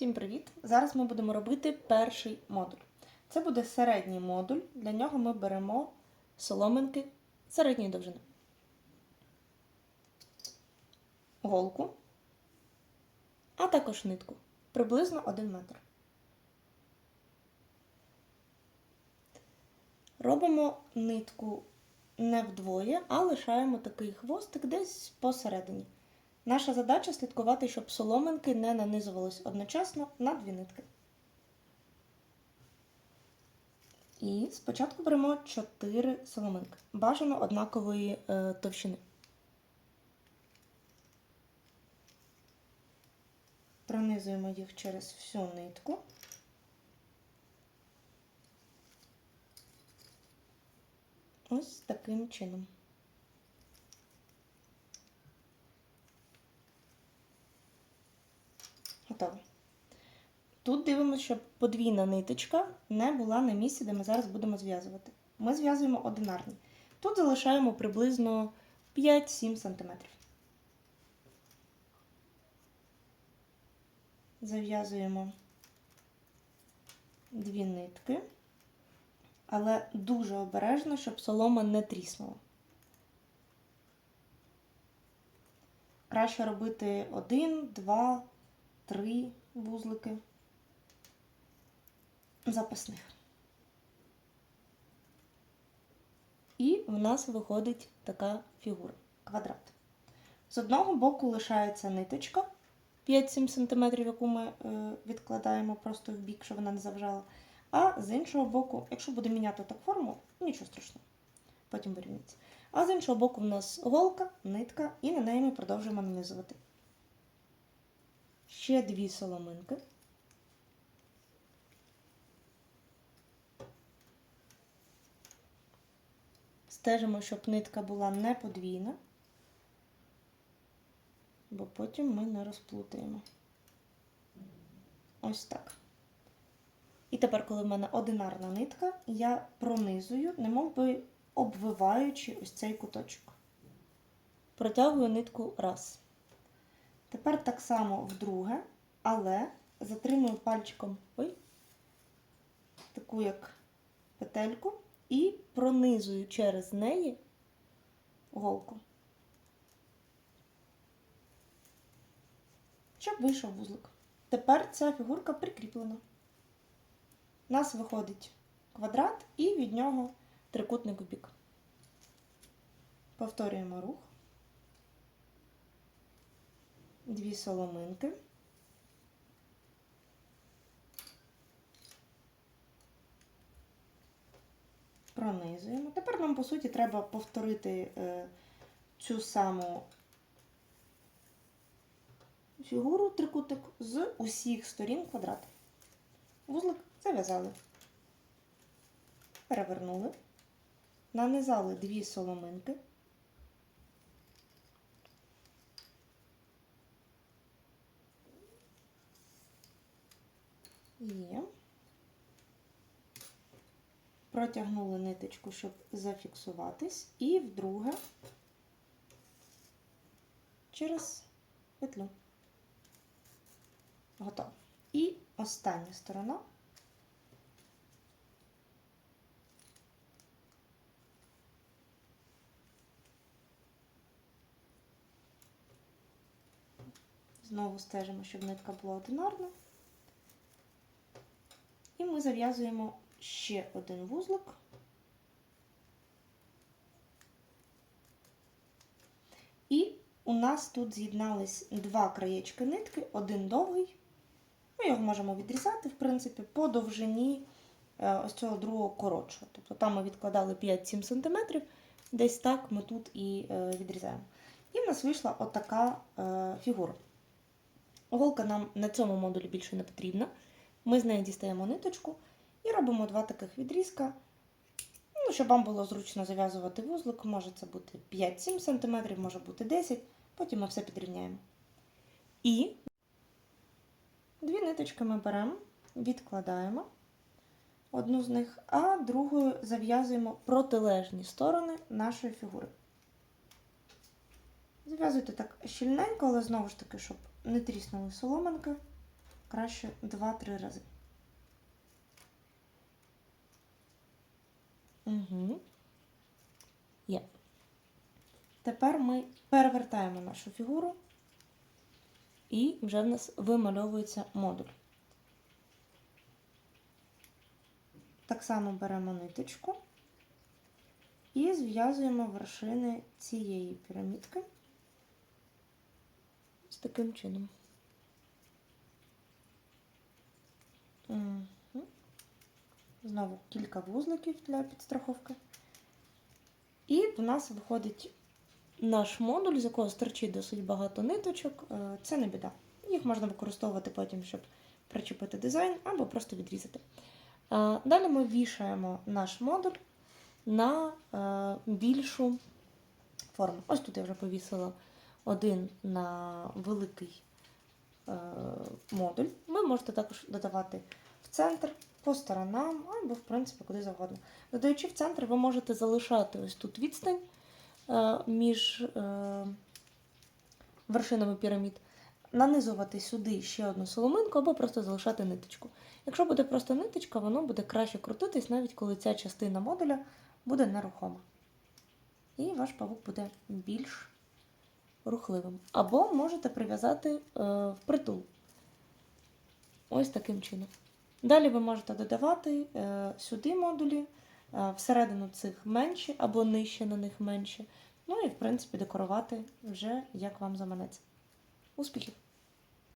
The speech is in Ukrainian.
Всім привіт! Зараз ми будемо робити перший модуль. Це буде середній модуль. Для нього ми беремо соломинки середньої довжини. Голку, а також нитку. Приблизно 1 метр. Робимо нитку не вдвоє, а лишаємо такий хвостик десь посередині. Наша задача слідкувати, щоб соломинки не нанизувались одночасно на дві нитки. І спочатку беремо 4 соломинки. Бажано однакової е, товщини. Пронизуємо їх через всю нитку. Ось таким чином. Готово. Тут дивимося, щоб подвійна ниточка не була на місці, де ми зараз будемо зв'язувати. Ми зв'язуємо одинарні. Тут залишаємо приблизно 5-7 см. Зав'язуємо дві нитки, але дуже обережно, щоб солома не тріснула. Краще робити один, два, три вузлики запасних. І в нас виходить така фігура квадрат. З одного боку лишається ниточка 5-7 см, яку ми е, відкладаємо просто в бік, щоб вона не завжала. А з іншого боку, якщо буде міняти так форму, нічого страшного. Потім вирівняється. А з іншого боку, в нас голка, нитка, і на неї ми продовжуємо нанизувати. Ще дві соломинки. Стежимо, щоб нитка була не подвійна, бо потім ми не розплутаємо. Ось так. І тепер, коли в мене одинарна нитка, я пронизую, немов би обвиваючи ось цей куточок. Протягую нитку раз. Тепер так само вдруге, але затримую пальчиком ой, таку як петельку і пронизую через неї голку. Щоб вийшов вузлик. Тепер ця фігурка прикріплена. У нас виходить квадрат і від нього трикутник в бік. Повторюємо рух. Дві соломинки. Пронизуємо. Тепер нам, по суті, треба повторити е, цю саму фігуру трикутик з усіх сторін квадрата. Вузлик зав'язали. Перевернули, нанизали дві соломинки. Є. Протягнули ниточку, щоб зафіксуватись, і вдруге через петлю. Готово. І остання сторона. Знову стежимо, щоб нитка була одинарна. І ми зав'язуємо ще один вузлик. І у нас тут з'єднались два краєчки нитки, один довгий. Ми його можемо відрізати, в принципі, по довжині е, ось цього другого коротшого. Тобто там ми відкладали 5-7 см, десь так ми тут і е, відрізаємо. І в нас вийшла отака е, фігура. Голка нам на цьому модулі більше не потрібна. Ми з неї дістаємо ниточку і робимо два таких відрізка. Ну, Щоб вам було зручно зав'язувати вузлик, може це бути 5-7 см, може бути 10 потім ми все підрівняємо. І дві ниточки ми беремо, відкладаємо одну з них, а другою зав'язуємо протилежні сторони нашої фігури. Зав'язуйте так щільненько, але знову ж таки, щоб не тріснули соломинки. Краще 2-3 рази. Угу. Є. Тепер ми перевертаємо нашу фігуру, і вже в нас вимальовується модуль. Так само беремо ниточку і зв'язуємо вершини цієї пірамідки з таким чином. Знову кілька вузликів для підстраховки. І в нас виходить наш модуль, з якого стерчить досить багато ниточок. Е, Це не біда. Їх можна використовувати потім, щоб причепити дизайн або просто відрізати. Е, Далі ми вішаємо наш модуль на е, більшу форму. Ось тут я вже повісила один на великий модуль. Ви можете також додавати в центр, по сторонам, або, в принципі, куди завгодно. Додаючи в центр, ви можете залишати ось тут відстань е, між е, вершинами пірамід, нанизувати сюди ще одну соломинку, або просто залишати ниточку. Якщо буде просто ниточка, воно буде краще крутитись, навіть коли ця частина модуля буде нерухома. І ваш павук буде більш рухливим. Або можете прив'язати е, впритул. Ось таким чином. Далі ви можете додавати е, сюди модулі, е, всередину цих менші або нижче на них менші. Ну і, в принципі, декорувати вже як вам заманеться. Успіхів!